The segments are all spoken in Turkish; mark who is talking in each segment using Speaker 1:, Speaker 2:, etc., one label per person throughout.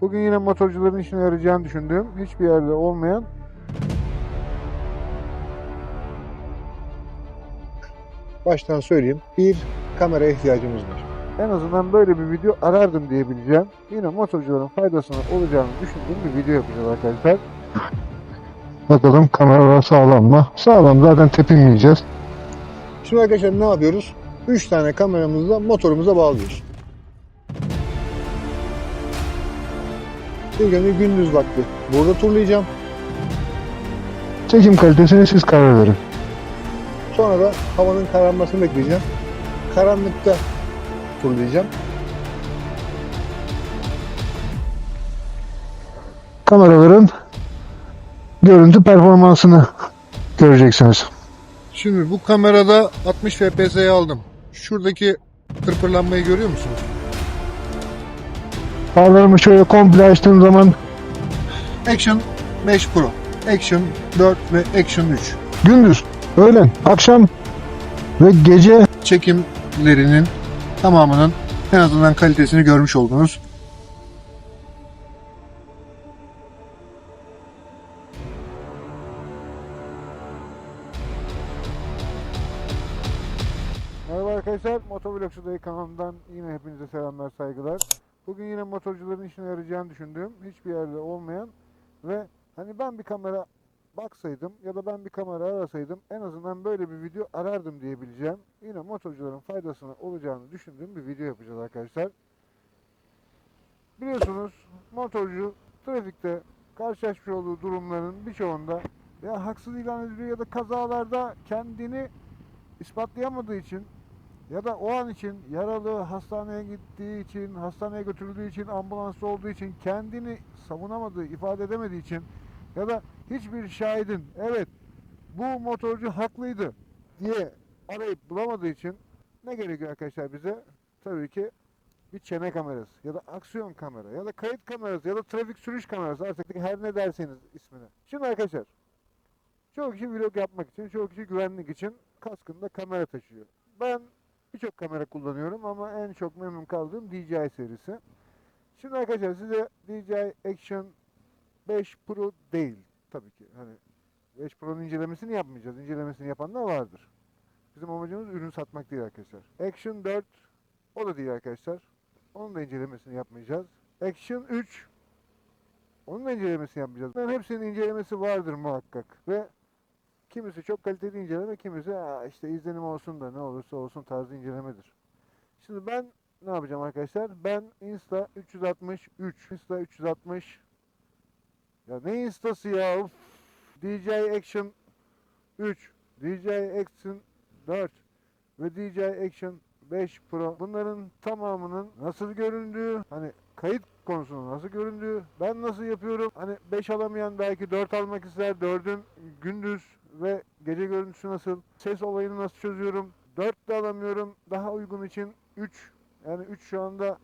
Speaker 1: Bugün yine motorcuların işine yarayacağını düşündüğüm, hiçbir yerde olmayan
Speaker 2: Baştan söyleyeyim. Bir kameraya ihtiyacımız var.
Speaker 1: en azından böyle bir video arardım diyebileceğim. Yine motorcuların faydasına olacağını düşündüğüm bir video yapacağız arkadaşlar.
Speaker 2: Bakalım kameralar sağlam mı? Sağlam zaten tepinmeyeceğiz. Şimdi arkadaşlar ne yapıyoruz? 3 tane kameramızla motorumuza bağlıyoruz. İlk önce gündüz vakti burada turlayacağım. Çekim kalitesini siz karar verin. Sonra da havanın kararmasını bekleyeceğim. Karanlıkta turlayacağım. Kameraların görüntü performansını göreceksiniz.
Speaker 1: Şimdi bu kamerada 60 FPS'yi aldım. Şuradaki tırpırlanmayı görüyor musunuz?
Speaker 2: Farlarımı şöyle komple açtığım zaman
Speaker 1: Action 5 Pro, Action 4 ve Action 3.
Speaker 2: gündüz, öğlen, akşam ve gece
Speaker 1: çekimlerinin tamamının en azından kalitesini görmüş oldunuz. Merhaba arkadaşlar, Motovlogçu Dayı kanalından yine hepinize selamlar, saygılar. Bugün yine motorcuların işine yarayacağını düşündüğüm, hiçbir yerde olmayan ve hani ben bir kamera baksaydım ya da ben bir kamera arasaydım en azından böyle bir video arardım diyebileceğim. Yine motorcuların faydasına olacağını düşündüğüm bir video yapacağız arkadaşlar. Biliyorsunuz motorcu trafikte karşılaşmış olduğu durumların birçoğunda ya haksız ilan ediliyor ya da kazalarda kendini ispatlayamadığı için ya da o an için yaralı hastaneye gittiği için, hastaneye götürüldüğü için, ambulanslı olduğu için kendini savunamadığı, ifade edemediği için ya da hiçbir şahidin evet bu motorcu haklıydı diye arayıp bulamadığı için ne gerekiyor arkadaşlar bize? Tabii ki bir çene kamerası ya da aksiyon kamera ya da kayıt kamerası ya da trafik sürüş kamerası artık her ne derseniz ismini. Şimdi arkadaşlar çoğu kişi vlog yapmak için, çoğu kişi güvenlik için kaskında kamera taşıyor. Ben birçok kamera kullanıyorum ama en çok memnun kaldığım DJI serisi. Şimdi arkadaşlar size DJI Action 5 Pro değil tabii ki. Hani 5 Pro'nun incelemesini yapmayacağız. İncelemesini yapanlar vardır. Bizim amacımız ürün satmak değil arkadaşlar. Action 4 o da değil arkadaşlar. Onun da incelemesini yapmayacağız. Action 3 onun da incelemesini yapmayacağız. Bunların hepsinin incelemesi vardır muhakkak. Ve kimisi çok kaliteli inceleme, kimisi "Aa, işte izlenim olsun da ne olursa olsun tarzı incelemedir. Şimdi ben ne yapacağım arkadaşlar? Ben Insta 363, Insta 360 ya ne instası ya? Uf. DJI Action 3, DJI Action 4 ve DJI Action 5 Pro. Bunların tamamının nasıl göründüğü, hani kayıt konusunda nasıl göründüğü, ben nasıl yapıyorum? Hani 5 alamayan belki 4 almak ister. 4'ün gündüz ve gece görüntüsü nasıl? Ses olayını nasıl çözüyorum? 4 de alamıyorum. Daha uygun için 3. Yani 3 şu anda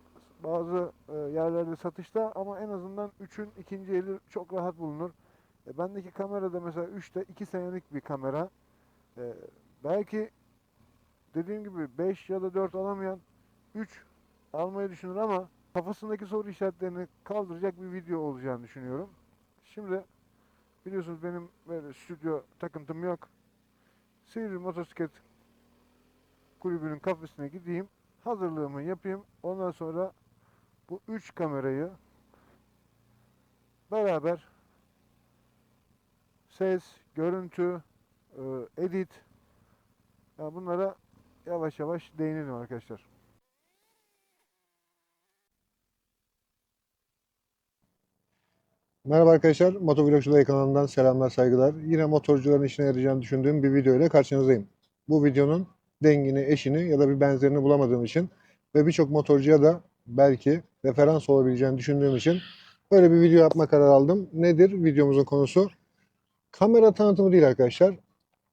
Speaker 1: bazı e, yerlerde satışta ama en azından 3'ün ikinci eli çok rahat bulunur. E, bendeki kamera da mesela 3'te 2 senelik bir kamera. E, belki dediğim gibi 5 ya da 4 alamayan 3 almayı düşünür ama kafasındaki soru işaretlerini kaldıracak bir video olacağını düşünüyorum. Şimdi biliyorsunuz benim böyle stüdyo takıntım yok. Sivri motosiklet kulübünün kafesine gideyim. Hazırlığımı yapayım. Ondan sonra bu üç kamerayı beraber ses, görüntü, e, edit ya bunlara yavaş yavaş değinelim arkadaşlar.
Speaker 2: Merhaba arkadaşlar, Motovlogcu Dayı kanalından selamlar, saygılar. Yine motorcuların işine yarayacağını düşündüğüm bir video ile karşınızdayım. Bu videonun dengini, eşini ya da bir benzerini bulamadığım için ve birçok motorcuya da belki referans olabileceğini düşündüğüm için böyle bir video yapma kararı aldım. Nedir videomuzun konusu? Kamera tanıtımı değil arkadaşlar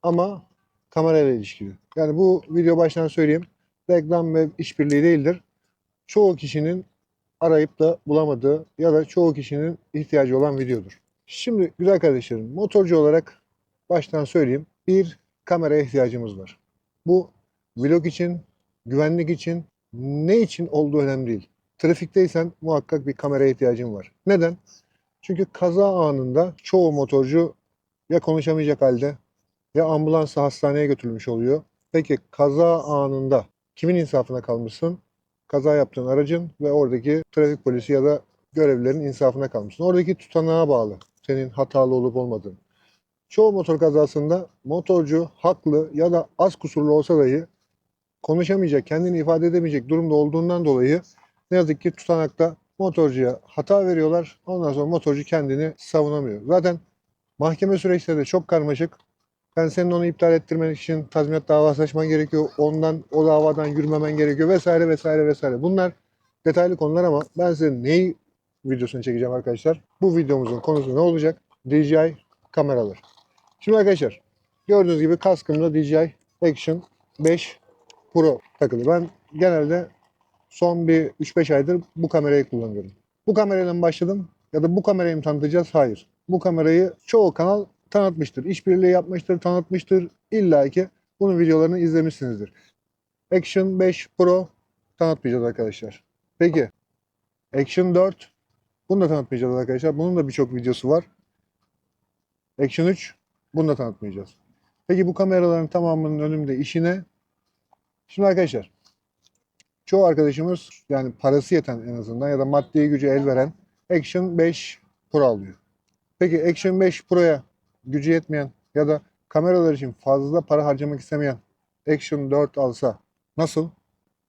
Speaker 2: ama kamerayla ilişkili. Yani bu video baştan söyleyeyim. Reklam ve işbirliği değildir. Çoğu kişinin arayıp da bulamadığı ya da çoğu kişinin ihtiyacı olan videodur. Şimdi güzel kardeşlerim motorcu olarak baştan söyleyeyim bir kameraya ihtiyacımız var. Bu vlog için, güvenlik için, ne için olduğu önemli değil. trafikteysen muhakkak bir kameraya ihtiyacın var. Neden? Çünkü kaza anında çoğu motorcu ya konuşamayacak halde ya ambulansla hastaneye götürülmüş oluyor. Peki kaza anında kimin insafına kalmışsın? Kaza yaptığın aracın ve oradaki trafik polisi ya da görevlilerin insafına kalmışsın. Oradaki tutanağa bağlı senin hatalı olup olmadığın. Çoğu motor kazasında motorcu haklı ya da az kusurlu olsa dahi konuşamayacak, kendini ifade edemeyecek durumda olduğundan dolayı ne yazık ki tutanakta motorcuya hata veriyorlar. Ondan sonra motorcu kendini savunamıyor. Zaten mahkeme süreçleri de çok karmaşık. Ben senin onu iptal ettirmen için tazminat davası açman gerekiyor. Ondan o davadan yürümemen gerekiyor vesaire vesaire vesaire. Bunlar detaylı konular ama ben size neyi videosunu çekeceğim arkadaşlar. Bu videomuzun konusu ne olacak? DJI kameralar. Şimdi arkadaşlar gördüğünüz gibi kaskımda DJI Action 5 Pro takılı. Ben genelde son bir 3-5 aydır bu kamerayı kullanıyorum. Bu kamerayla başladım ya da bu kamerayı mı tanıtacağız? Hayır. Bu kamerayı çoğu kanal tanıtmıştır. İşbirliği yapmıştır, tanıtmıştır. İlla ki bunun videolarını izlemişsinizdir. Action 5 Pro tanıtmayacağız arkadaşlar. Peki Action 4 bunu da tanıtmayacağız arkadaşlar. Bunun da birçok videosu var. Action 3 bunu da tanıtmayacağız. Peki bu kameraların tamamının önümde işi ne? Şimdi arkadaşlar çoğu arkadaşımız yani parası yeten en azından ya da maddi gücü el veren Action 5 Pro alıyor. Peki Action 5 Pro'ya gücü yetmeyen ya da kameralar için fazla para harcamak istemeyen Action 4 alsa nasıl?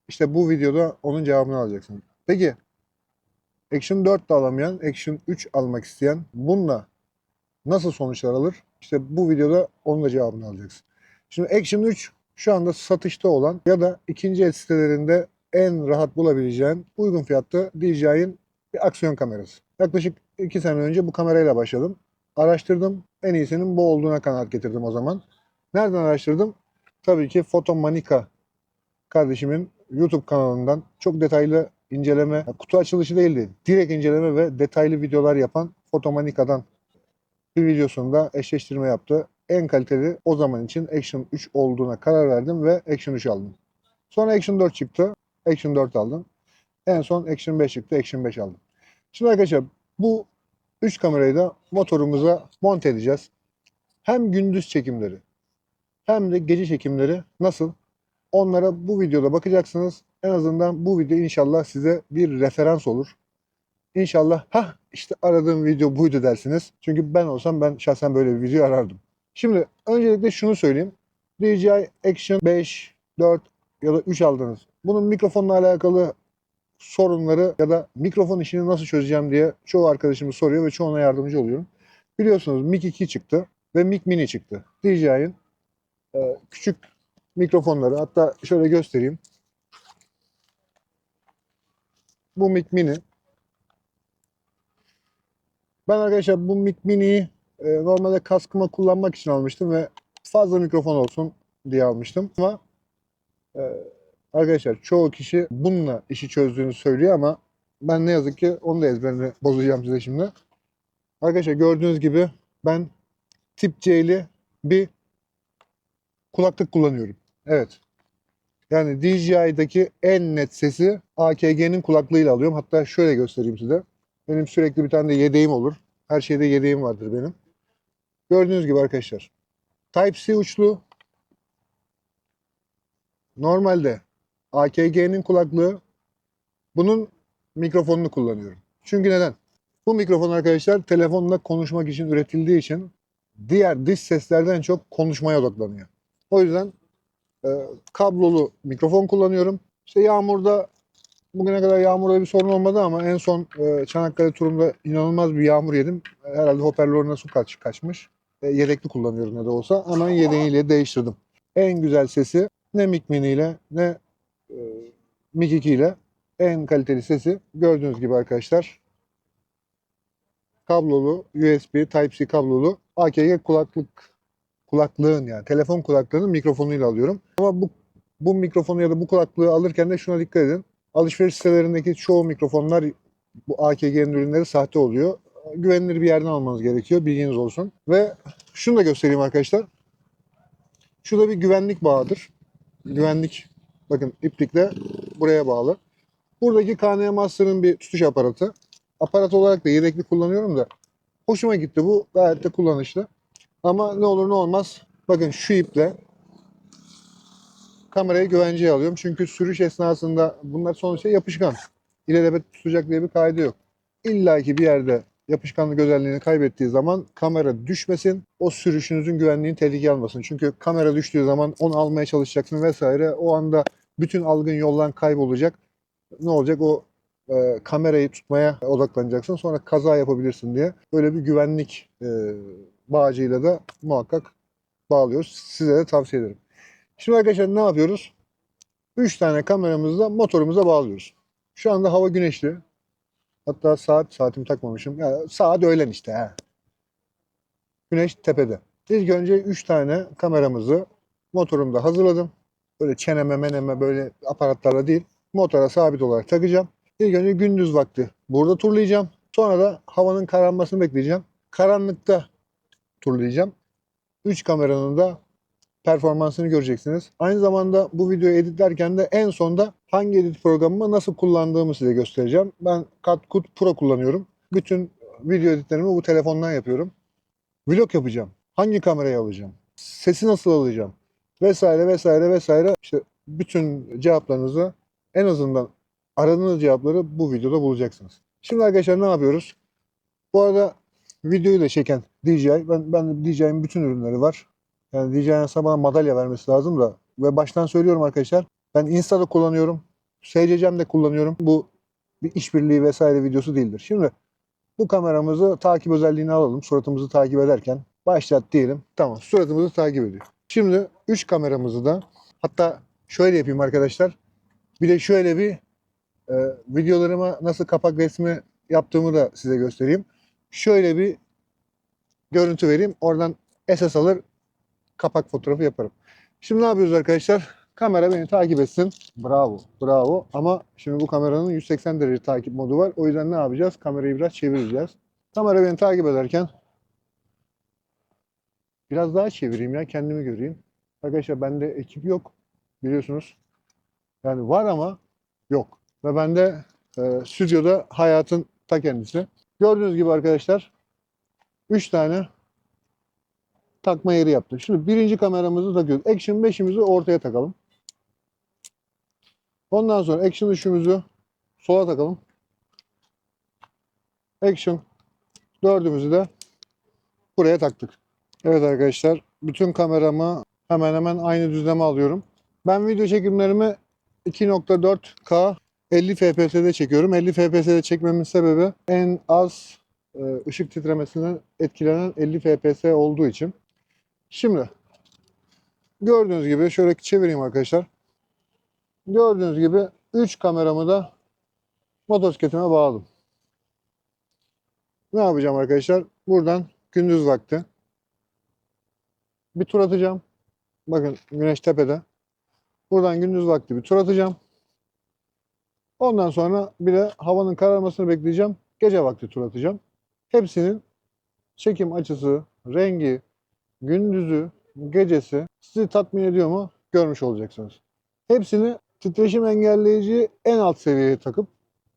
Speaker 2: İşte bu videoda onun cevabını alacaksın. Peki Action 4 de alamayan, Action 3 almak isteyen bununla nasıl sonuçlar alır? İşte bu videoda onun da cevabını alacaksın. Şimdi Action 3 şu anda satışta olan ya da ikinci el sitelerinde en rahat bulabileceğin uygun fiyatlı DJI'nin bir aksiyon kamerası. Yaklaşık 2 sene önce bu kamerayla başladım. Araştırdım. En iyisinin bu olduğuna kanaat getirdim o zaman. Nereden araştırdım? Tabii ki Fotomanika kardeşimin YouTube kanalından çok detaylı inceleme, kutu açılışı değildi. Direkt inceleme ve detaylı videolar yapan Fotomanika'dan bir videosunda eşleştirme yaptı. En kaliteli o zaman için Action 3 olduğuna karar verdim ve Action 3 aldım. Sonra Action 4 çıktı. Action 4 aldım. En son Action 5 çıktı. Action 5 aldım. Şimdi arkadaşlar bu 3 kamerayı da motorumuza monte edeceğiz. Hem gündüz çekimleri hem de gece çekimleri nasıl? Onlara bu videoda bakacaksınız. En azından bu video inşallah size bir referans olur. İnşallah ha işte aradığım video buydu dersiniz. Çünkü ben olsam ben şahsen böyle bir video arardım. Şimdi öncelikle şunu söyleyeyim. DJI Action 5, 4 ya da 3 aldınız. Bunun mikrofonla alakalı sorunları ya da mikrofon işini nasıl çözeceğim diye çoğu arkadaşımız soruyor ve çoğuna yardımcı oluyorum. Biliyorsunuz Mic 2 çıktı ve Mic Mini çıktı. DJI'nin e, küçük mikrofonları hatta şöyle göstereyim. Bu Mic Mini. Ben arkadaşlar bu Mic Mini'yi e, normalde kaskıma kullanmak için almıştım ve fazla mikrofon olsun diye almıştım. Ama e, arkadaşlar çoğu kişi bununla işi çözdüğünü söylüyor ama ben ne yazık ki onu da ezberini bozacağım size şimdi. Arkadaşlar gördüğünüz gibi ben tip C'li bir kulaklık kullanıyorum. Evet. Yani DJI'daki en net sesi AKG'nin kulaklığıyla alıyorum. Hatta şöyle göstereyim size. Benim sürekli bir tane de yedeğim olur. Her şeyde yedeğim vardır benim. Gördüğünüz gibi arkadaşlar. Type-C uçlu. Normalde AKG'nin kulaklığı. Bunun mikrofonunu kullanıyorum. Çünkü neden? Bu mikrofon arkadaşlar telefonla konuşmak için üretildiği için diğer dış seslerden çok konuşmaya odaklanıyor. O yüzden e, kablolu mikrofon kullanıyorum. İşte yağmurda bugüne kadar yağmurda bir sorun olmadı ama en son e, Çanakkale turumda inanılmaz bir yağmur yedim. Herhalde hoparlörüne su kaç, kaçmış. E, yedekli kullanıyorum ne de olsa. Hemen yedeğiyle değiştirdim. En güzel sesi ne Mic Mini ile ne Mic 2 ile en kaliteli sesi gördüğünüz gibi arkadaşlar. Kablolu USB Type-C kablolu AKG kulaklık kulaklığın yani telefon kulaklığının mikrofonuyla alıyorum. Ama bu bu mikrofonu ya da bu kulaklığı alırken de şuna dikkat edin. Alışveriş sitelerindeki çoğu mikrofonlar bu AKG'nin ürünleri sahte oluyor. Güvenilir bir yerden almanız gerekiyor. Bilginiz olsun. Ve şunu da göstereyim arkadaşlar. Şu da bir güvenlik bağıdır. Güvenlik bakın iplikle buraya bağlı. Buradaki KN Master'ın bir tutuş aparatı. Aparat olarak da yedekli kullanıyorum da hoşuma gitti bu. Gayet de kullanışlı. Ama ne olur ne olmaz. Bakın şu iple kamerayı güvenceye alıyorum. Çünkü sürüş esnasında bunlar sonuçta yapışkan. İlelebet tutacak diye bir kaydı yok. İlla ki bir yerde yapışkanlık özelliğini kaybettiği zaman kamera düşmesin. O sürüşünüzün güvenliğini tehlikeye almasın. Çünkü kamera düştüğü zaman onu almaya çalışacaksın vesaire. O anda bütün algın yoldan kaybolacak. Ne olacak? O e, kamerayı tutmaya odaklanacaksın. Sonra kaza yapabilirsin diye. Böyle bir güvenlik e, bağcıyla da muhakkak bağlıyoruz. Size de tavsiye ederim. Şimdi arkadaşlar ne yapıyoruz? 3 tane kameramızı da motorumuza bağlıyoruz. Şu anda hava güneşli. Hatta saat saatimi takmamışım. Ya, saat öğlen işte. Ha. Güneş tepede. İlk önce 3 tane kameramızı motorumda hazırladım. Böyle çeneme meneme böyle aparatlarla değil. Motora sabit olarak takacağım. İlk önce gündüz vakti burada turlayacağım. Sonra da havanın kararmasını bekleyeceğim. Karanlıkta turlayacağım. 3 kameranın da performansını göreceksiniz. Aynı zamanda bu videoyu editlerken de en sonda hangi edit programımı nasıl kullandığımı size göstereceğim. Ben CutCut Pro kullanıyorum. Bütün video editlerimi bu telefondan yapıyorum. Vlog yapacağım. Hangi kamerayı alacağım? Sesi nasıl alacağım? Vesaire vesaire vesaire. İşte bütün cevaplarınızı en azından aradığınız cevapları bu videoda bulacaksınız. Şimdi arkadaşlar ne yapıyoruz? Bu arada videoyu da çeken DJI. Ben, ben DJI'nin bütün ürünleri var. Yani DJI'nin sana bana madalya vermesi lazım da. Ve baştan söylüyorum arkadaşlar. Ben Insta'da kullanıyorum. SCC'mde kullanıyorum. Bu bir işbirliği vesaire videosu değildir. Şimdi bu kameramızı takip özelliğini alalım. Suratımızı takip ederken başlat diyelim. Tamam suratımızı takip ediyor. Şimdi 3 kameramızı da hatta şöyle yapayım arkadaşlar. Bir de şöyle bir e, videolarıma nasıl kapak resmi yaptığımı da size göstereyim. Şöyle bir görüntü vereyim. Oradan esas alır kapak fotoğrafı yaparım. Şimdi ne yapıyoruz arkadaşlar? Kamera beni takip etsin. Bravo, bravo. Ama şimdi bu kameranın 180 derece takip modu var. O yüzden ne yapacağız? Kamerayı biraz çevireceğiz. Kamera beni takip ederken biraz daha çevireyim ya kendimi göreyim. Arkadaşlar bende ekip yok biliyorsunuz. Yani var ama yok. Ve bende e, stüdyoda hayatın ta kendisi. Gördüğünüz gibi arkadaşlar 3 tane takma yeri yaptık. Şimdi birinci kameramızı takıyoruz. Action 5'imizi ortaya takalım. Ondan sonra Action 3'ümüzü sola takalım. Action 4'ümüzü de buraya taktık. Evet arkadaşlar bütün kameramı hemen hemen aynı düzleme alıyorum. Ben video çekimlerimi 2.4K 50 FPS'de çekiyorum. 50 FPS'de çekmemin sebebi en az e, ışık titremesinden etkilenen 50 FPS olduğu için. Şimdi gördüğünüz gibi şöyle çevireyim arkadaşlar. Gördüğünüz gibi 3 kameramı da motosikletime bağladım. Ne yapacağım arkadaşlar? Buradan gündüz vakti bir tur atacağım. Bakın güneş tepede. Buradan gündüz vakti bir tur atacağım. Ondan sonra bir de havanın kararmasını bekleyeceğim. Gece vakti tur atacağım. Hepsinin çekim açısı, rengi, gündüzü, gecesi sizi tatmin ediyor mu görmüş olacaksınız. Hepsini titreşim engelleyici en alt seviyeye takıp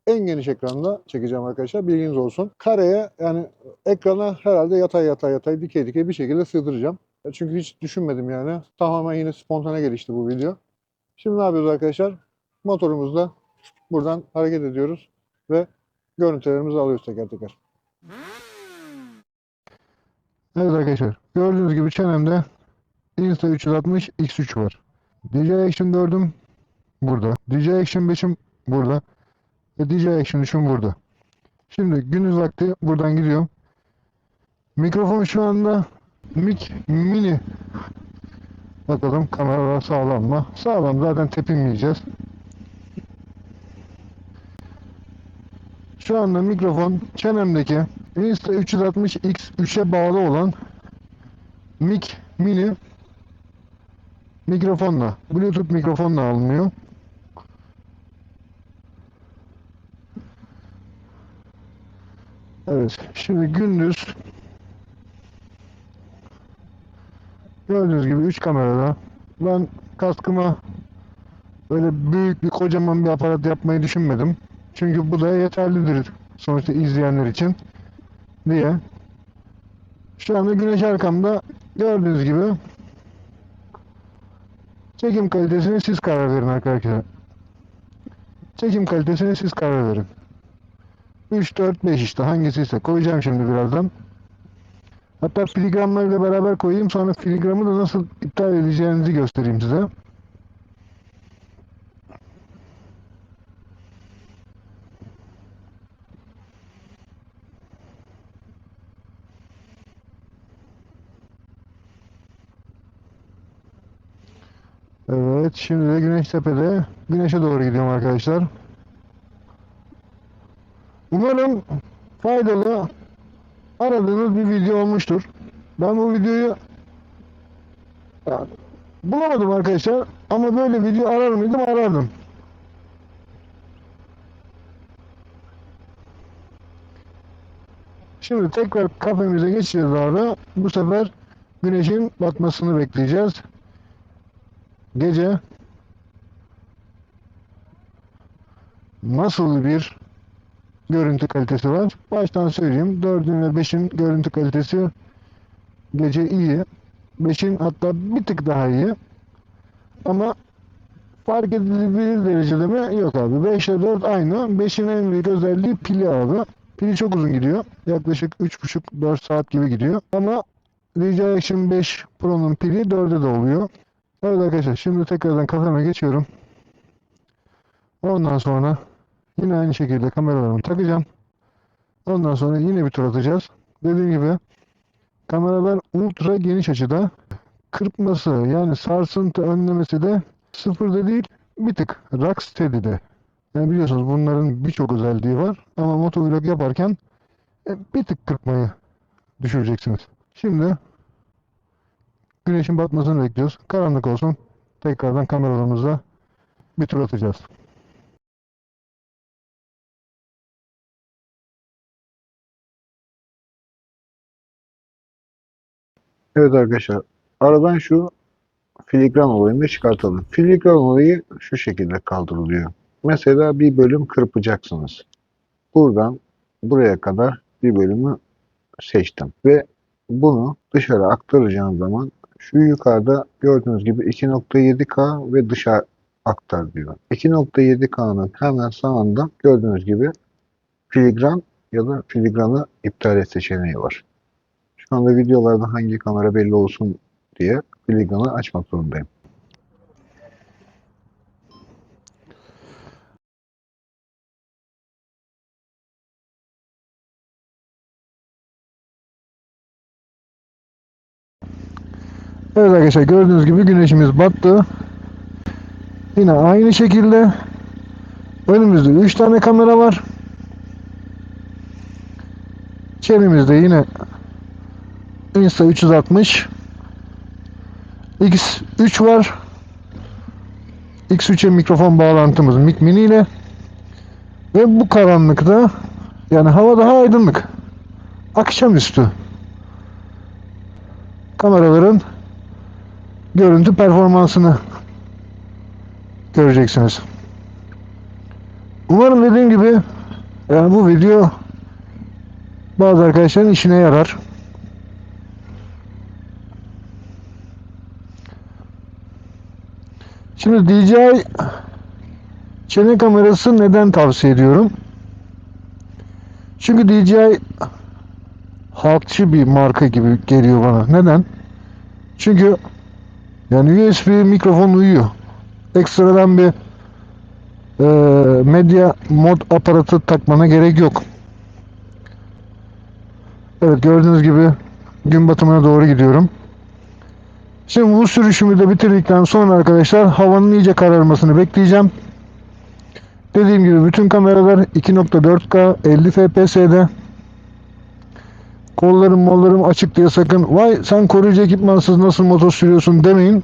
Speaker 2: en geniş ekranda çekeceğim arkadaşlar. Bilginiz olsun. Kareye yani ekrana herhalde yatay yatay yatay dikey dikey bir şekilde sığdıracağım. Çünkü hiç düşünmedim yani. Tamamen yine spontane gelişti bu video. Şimdi ne yapıyoruz arkadaşlar? Motorumuzla buradan hareket ediyoruz ve görüntülerimizi alıyoruz teker teker. Evet arkadaşlar gördüğünüz gibi çenemde Insta 360 X3 var. DJI Action 4'üm burada. DJI Action 5'im burada. Ve DJI Action 3'üm burada. Şimdi gündüz vakti buradan gidiyorum. Mikrofon şu anda Mic Mini. Bakalım kamera sağlam mı? Sağlam zaten tepinmeyeceğiz. Şu anda mikrofon çenemdeki Insta 360 X3'e bağlı olan Mic Mini mikrofonla, Bluetooth mikrofonla alınıyor. Evet, şimdi gündüz gördüğünüz gibi 3 kamerada ben kaskıma
Speaker 1: böyle büyük bir kocaman bir aparat yapmayı düşünmedim. Çünkü bu da yeterlidir sonuçta izleyenler için diye. Şu anda güneş arkamda gördüğünüz gibi çekim kalitesine siz karar verin arkadaşlar. Çekim kalitesine siz karar verin. 3, 4, 5 işte hangisiyse koyacağım şimdi birazdan. Hatta filigramlarıyla beraber koyayım sonra filigramı da nasıl iptal edeceğinizi göstereyim size. Evet, şimdi de Güneştepe'de güneşe doğru gidiyorum arkadaşlar. Umarım faydalı aradığınız bir video olmuştur. Ben bu videoyu ya, bulamadım arkadaşlar ama böyle video arar mıydım arardım. Şimdi tekrar kafemize geçeceğiz abi. Bu sefer güneşin batmasını bekleyeceğiz. Gece nasıl bir görüntü kalitesi var? Baştan söyleyeyim. 4'ün ve 5'in görüntü kalitesi gece iyi. 5'in hatta bir tık daha iyi. Ama fark edilebilir derecede mi? Yok abi. 5 ile 4 aynı. 5'in en büyük özelliği pili abi. Pili çok uzun gidiyor. Yaklaşık 3,5-4 saat gibi gidiyor. Ama DJI Action 5 Pro'nun pili 4'e de oluyor. Evet arkadaşlar şimdi tekrardan kafeme geçiyorum. Ondan sonra yine aynı şekilde kameralarımı takacağım. Ondan sonra yine bir tur atacağız. Dediğim gibi kameralar ultra geniş açıda. Kırpması yani sarsıntı önlemesi de sıfırda değil bir tık Rocksteady'de. Yani biliyorsunuz bunların birçok özelliği var ama motovlog yaparken e, bir tık kırpmayı düşüreceksiniz. Şimdi güneşin batmasını bekliyoruz. Karanlık olsun. Tekrardan kameralarımızla bir tur atacağız.
Speaker 2: Evet arkadaşlar, aradan şu filigran olayını çıkartalım. Filigran olayı şu şekilde kaldırılıyor. Mesela bir bölüm kırpacaksınız. Buradan buraya kadar bir bölümü seçtim ve bunu dışarı aktaracağım zaman şu yukarıda gördüğünüz gibi 2.7K ve dışarı aktar diyor. 2.7K'nın hemen sağında gördüğünüz gibi filigran ya da filigranı iptal et seçeneği var. Şu anda videolarda hangi kamera belli olsun diye filigranı açmak zorundayım.
Speaker 1: Evet arkadaşlar gördüğünüz gibi güneşimiz battı. Yine aynı şekilde önümüzde 3 tane kamera var. Çenemizde yine Insta 360 X3 var. X3'e mikrofon bağlantımız Mic Mini ile ve bu karanlıkta yani hava daha aydınlık. Akşamüstü kameraların görüntü performansını göreceksiniz. Umarım dediğim gibi yani bu video bazı arkadaşların işine yarar. Şimdi DJI çene kamerası neden tavsiye ediyorum? Çünkü DJI halkçı bir marka gibi geliyor bana. Neden? Çünkü yani USB mikrofon uyuyor. Ekstradan bir e, medya mod aparatı takmana gerek yok. Evet gördüğünüz gibi gün batımına doğru gidiyorum. Şimdi bu sürüşümü de bitirdikten sonra arkadaşlar havanın iyice kararmasını bekleyeceğim. Dediğim gibi bütün kameralar 2.4K 50 FPS'de. Kollarım mollarım açık diye sakın vay sen koruyucu ekipmansız nasıl motor sürüyorsun demeyin.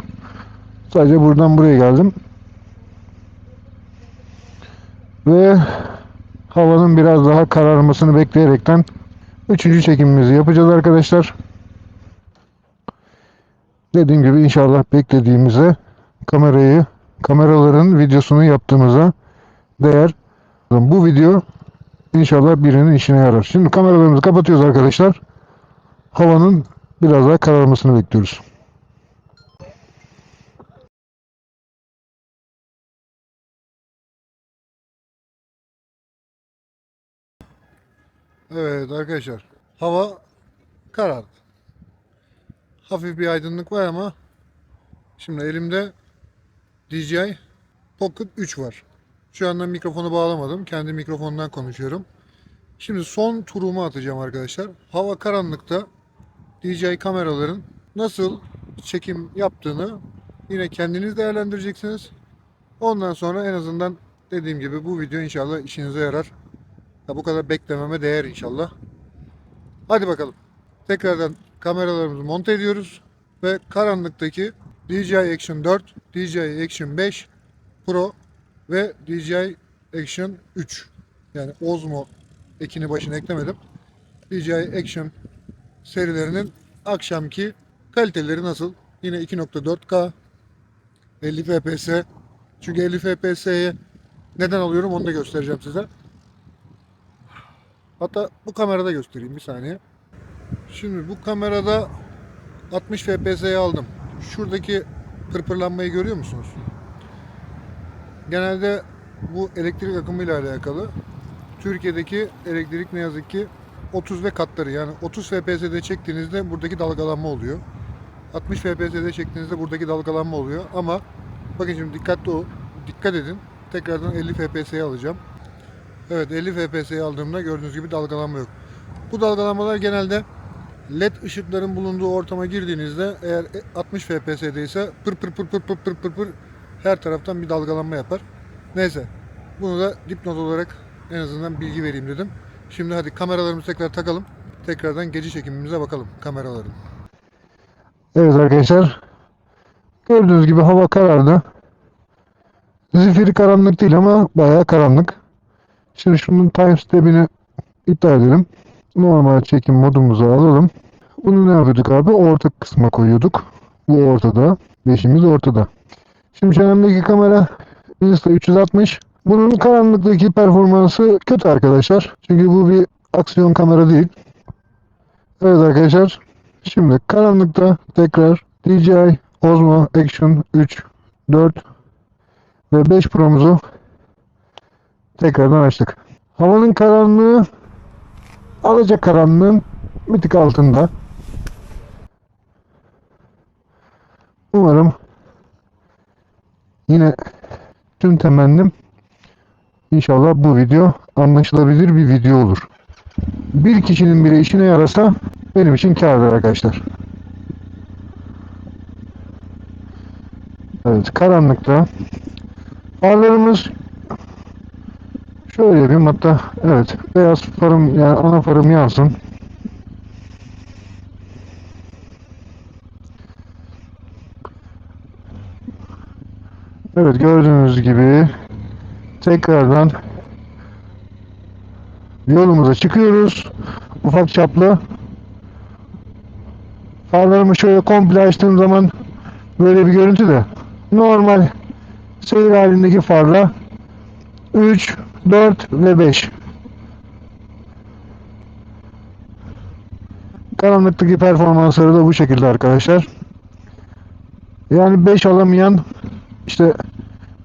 Speaker 1: Sadece buradan buraya geldim. Ve havanın biraz daha kararmasını bekleyerekten üçüncü çekimimizi yapacağız arkadaşlar. Dediğim gibi inşallah beklediğimize kamerayı kameraların videosunu yaptığımıza değer. Bu video inşallah birinin işine yarar. Şimdi kameralarımızı kapatıyoruz arkadaşlar. Havanın biraz daha kararmasını bekliyoruz. Evet arkadaşlar hava karardı. Hafif bir aydınlık var ama şimdi elimde DJI Pocket 3 var. Şu anda mikrofonu bağlamadım. Kendi mikrofondan konuşuyorum. Şimdi son turumu atacağım arkadaşlar. Hava karanlıkta DJI kameraların nasıl çekim yaptığını yine kendiniz değerlendireceksiniz. Ondan sonra en azından dediğim gibi bu video inşallah işinize yarar. Ya bu kadar beklememe değer inşallah. Hadi bakalım. Tekrardan kameralarımızı monte ediyoruz ve karanlıktaki DJI Action 4, DJI Action 5 Pro ve DJI Action 3 yani Osmo ekini başına eklemedim. DJI Action serilerinin akşamki kaliteleri nasıl? Yine 2.4K 50 FPS çünkü 50 FPS'ye neden alıyorum onu da göstereceğim size. Hatta bu kamerada göstereyim bir saniye. Şimdi bu kamerada 60 FPS'ye aldım. Şuradaki pırpırlanmayı görüyor musunuz? Genelde bu elektrik akımıyla alakalı. Türkiye'deki elektrik ne yazık ki 30 ve katları yani 30 FPS'de çektiğinizde buradaki dalgalanma oluyor. 60 FPS'de çektiğinizde buradaki dalgalanma oluyor ama bakın şimdi dikkatli ol, dikkat edin. Tekrardan 50 FPS'ye alacağım. Evet 50 FPS'ye aldığımda gördüğünüz gibi dalgalanma yok. Bu dalgalanmalar genelde LED ışıkların bulunduğu ortama girdiğinizde eğer 60 FPS'de ise pır pır pır pır pır pır pır pır her taraftan bir dalgalanma yapar. Neyse bunu da dipnot olarak en azından bilgi vereyim dedim. Şimdi hadi kameralarımızı tekrar takalım. Tekrardan gece çekimimize bakalım kameraların. Evet arkadaşlar. Gördüğünüz gibi hava karardı. Zifiri karanlık değil ama bayağı karanlık. Şimdi şunun time step'ini iptal edelim. Normal çekim modumuzu alalım. Bunu ne yapıyorduk abi? Orta kısma koyuyorduk. Bu ortada. Beşimiz ortada. Şimdi çenemdeki kamera Insta360. Bunun karanlıktaki performansı kötü arkadaşlar. Çünkü bu bir aksiyon kamera değil. Evet arkadaşlar. Şimdi karanlıkta tekrar DJI Osmo Action 3, 4 ve 5 Pro'muzu tekrardan açtık. Havanın karanlığı alacak karanlığın bir tık altında. Umarım yine tüm temennim inşallah bu video anlaşılabilir bir video olur. Bir kişinin bile işine yarasa benim için kârdır arkadaşlar. Evet karanlıkta farlarımız Şöyle yapayım hatta evet beyaz farım yani ana farım yansın. Evet gördüğünüz gibi tekrardan yolumuza çıkıyoruz. Ufak çaplı. Farlarımı şöyle komple açtığım zaman böyle bir görüntü de normal seyir halindeki farla 3, 4 ve 5. Karanlıktaki performansları da bu şekilde arkadaşlar. Yani 5 alamayan işte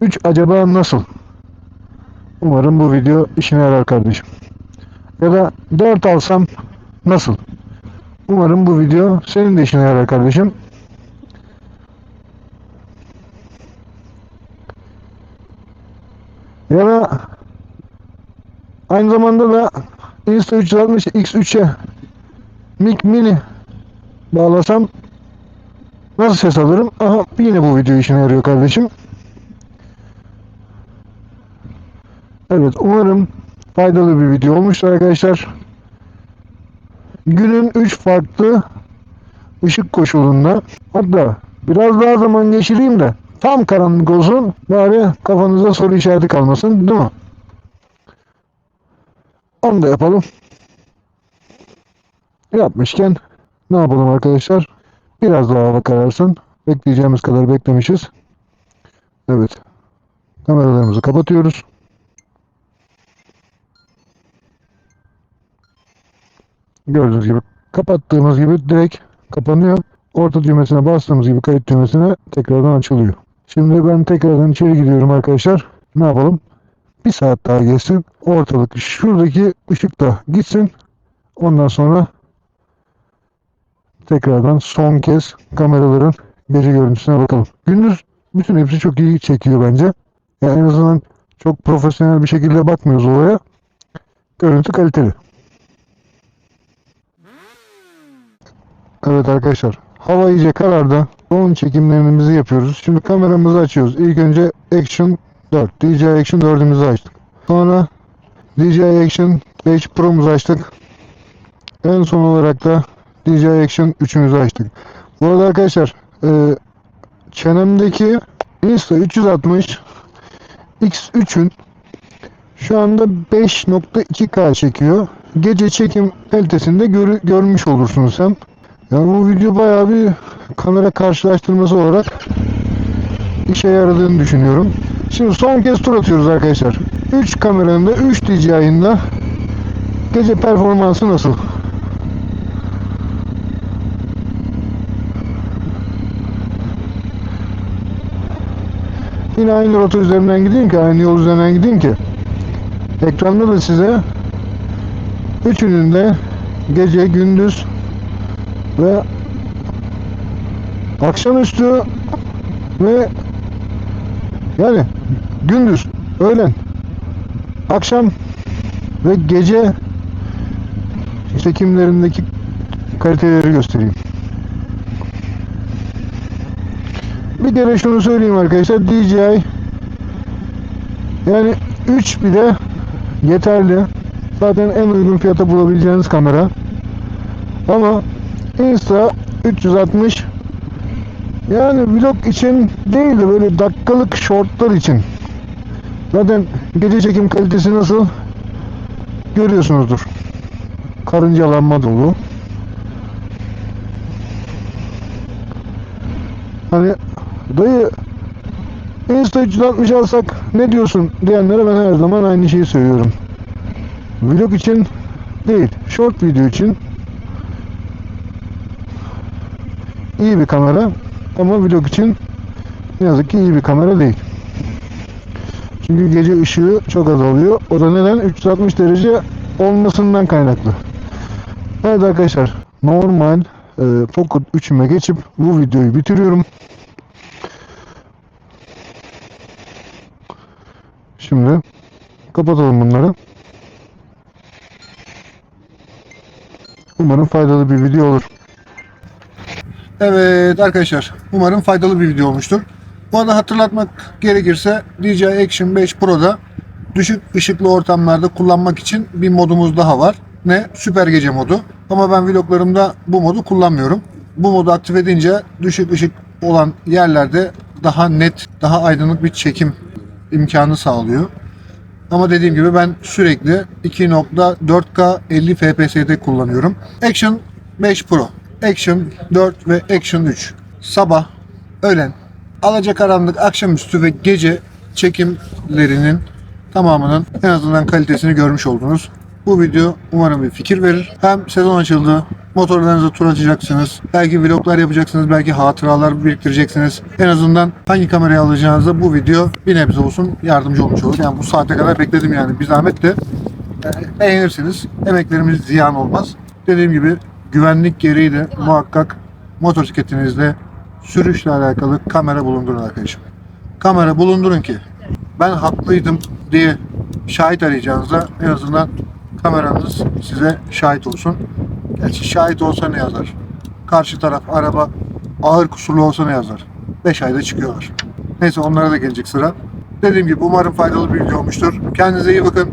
Speaker 1: 3 acaba nasıl? Umarım bu video işine yarar kardeşim. Ya da 4 alsam nasıl? Umarım bu video senin de işine yarar kardeşim. Ya da aynı zamanda da Insta360 X3'e Mic Mini bağlasam nasıl ses alırım? Aha yine bu video işine yarıyor kardeşim. Evet umarım faydalı bir video olmuştur arkadaşlar. Günün 3 farklı ışık koşulunda hatta biraz daha zaman geçireyim de tam karanlık olsun bari kafanızda soru işareti kalmasın değil mi? Onu da yapalım. Yapmışken ne yapalım arkadaşlar? Biraz daha hava kararsın. Bekleyeceğimiz kadar beklemişiz. Evet. Kameralarımızı kapatıyoruz. Gördüğünüz gibi kapattığımız gibi direkt kapanıyor. Orta düğmesine bastığımız gibi kayıt düğmesine tekrardan açılıyor. Şimdi ben tekrardan içeri gidiyorum arkadaşlar. Ne yapalım? Bir saat daha geçsin. Ortalık şuradaki ışık da gitsin. Ondan sonra tekrardan son kez kameraların gece görüntüsüne bakalım. Gündüz bütün hepsi çok iyi çekiyor bence. Yani en azından çok profesyonel bir şekilde bakmıyoruz olaya. Görüntü kaliteli. Evet arkadaşlar. Hava iyice karardı. Son çekimlerimizi yapıyoruz. Şimdi kameramızı açıyoruz. İlk önce Action 4. DJI Action 4'ümüzü açtık. Sonra DJI Action 5 Pro'muzu açtık. En son olarak da DJI Action 3'ümüzü açtık. Bu arada arkadaşlar e, çenemdeki Insta 360 X3'ün şu anda 5.2K çekiyor. Gece çekim kalitesinde gör- görmüş olursunuz hem. Yani bu video bayağı bir kamera karşılaştırması olarak işe yaradığını düşünüyorum. Şimdi son kez tur atıyoruz arkadaşlar. 3 kameranın da 3 DJI'nin de gece performansı nasıl? Yine aynı rota üzerinden gideyim ki, aynı yol üzerinden gideyim ki. Ekranda da size üçünün de gece, gündüz ve akşamüstü ve yani gündüz, öğlen, akşam ve gece çekimlerindeki kaliteleri göstereyim. Bir kere şunu söyleyeyim arkadaşlar. DJI yani 3 bile yeterli. Zaten en uygun fiyata bulabileceğiniz kamera. Ama Insta 360 yani vlog için değil de böyle dakikalık shortlar için. Zaten gece çekim kalitesi nasıl görüyorsunuzdur. Karıncalanma dolu. Hani dayı Insta 360 alsak ne diyorsun diyenlere ben her zaman aynı şeyi söylüyorum. Vlog için değil, short video için iyi bir kamera ama vlog için ne yazık ki iyi bir kamera değil. Çünkü gece ışığı çok az alıyor. O da neden? 360 derece olmasından kaynaklı. Evet arkadaşlar normal e, Pocket 3'üme geçip bu videoyu bitiriyorum. Şimdi kapatalım bunları. Umarım faydalı bir video olur. Evet arkadaşlar umarım faydalı bir video olmuştur. Bu arada hatırlatmak gerekirse DJI Action 5 Pro'da düşük ışıklı ortamlarda kullanmak için bir modumuz daha var. Ne? Süper gece modu. Ama ben vloglarımda bu modu kullanmıyorum. Bu modu aktif edince düşük ışık olan yerlerde daha net, daha aydınlık bir çekim imkanı sağlıyor. Ama dediğim gibi ben sürekli 2.4K 50 FPS'de kullanıyorum. Action 5 Pro, Action 4 ve Action 3. Sabah, öğlen, alacakaranlık, akşamüstü ve gece çekimlerinin tamamının en azından kalitesini görmüş oldunuz. Bu video umarım bir fikir verir. Hem sezon açıldı, motorlarınızı tur atacaksınız. Belki vloglar yapacaksınız, belki hatıralar biriktireceksiniz. En azından hangi kamerayı alacağınızda bu video bir nebze olsun yardımcı olmuş olur. Yani bu saate kadar bekledim yani. Bir zahmet de beğenirsiniz. Emeklerimiz ziyan olmaz. Dediğim gibi güvenlik gereği de muhakkak motosikletinizde sürüşle alakalı kamera bulundurun arkadaşım. Kamera bulundurun ki ben haklıydım diye şahit arayacağınızda en azından kameranız size şahit olsun. Gerçi şahit olsa ne yazar? Karşı taraf araba ağır kusurlu olsa ne yazar? 5 ayda çıkıyorlar. Neyse onlara da gelecek sıra. Dediğim gibi umarım faydalı bir video olmuştur. Kendinize iyi bakın.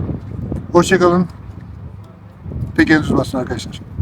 Speaker 1: Hoşçakalın. Tekeriniz basın arkadaşlar.